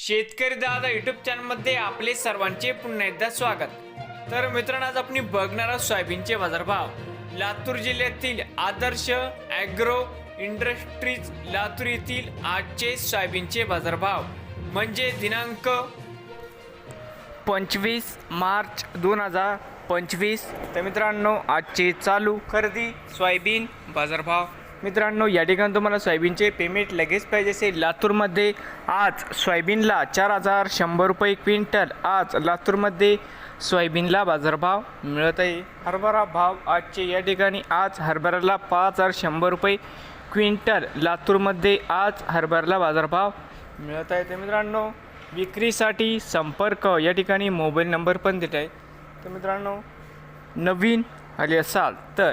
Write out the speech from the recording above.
शेतकरी दादा युट्यूब चॅनलमध्ये आपले सर्वांचे पुन्हा एकदा स्वागत. तर मित्रांनो आज आपण बघणार आहोत सोयाबीनचे बाजारभाव. लातूर जिल्ह्यातील आदर्श ॲग्रो इंडस्ट्रीज लातूर येथील आजचे सोयाबीनचे बाजारभाव. म्हणजे दिनांक पंचवीस मार्च दोन हजार पंचवीस. तर मित्रांनो आजचे चालू खरेदी सोयाबीन बाजारभाव. मित्रांनो या ठिकाणी तुम्हाला सोयाबीनचे पेमेंट लगेच पाहिजे असेल. लातूरमध्ये आज सोयाबीनला चार हजार शंभर रुपये क्विंटल. आज लातूरमध्ये सोयाबीनला बाजारभाव मिळत आहे. हरभरा भाव आजचे या ठिकाणी आज हरभऱ्याला पाच हजार शंभर रुपये क्विंटल. लातूरमध्ये आज हरभऱ्याला बाजारभाव मिळत आहे. तर मित्रांनो विक्रीसाठी संपर्क या ठिकाणी मोबाईल नंबर पण देत आहे. तर मित्रांनो नवीन आले असाल तर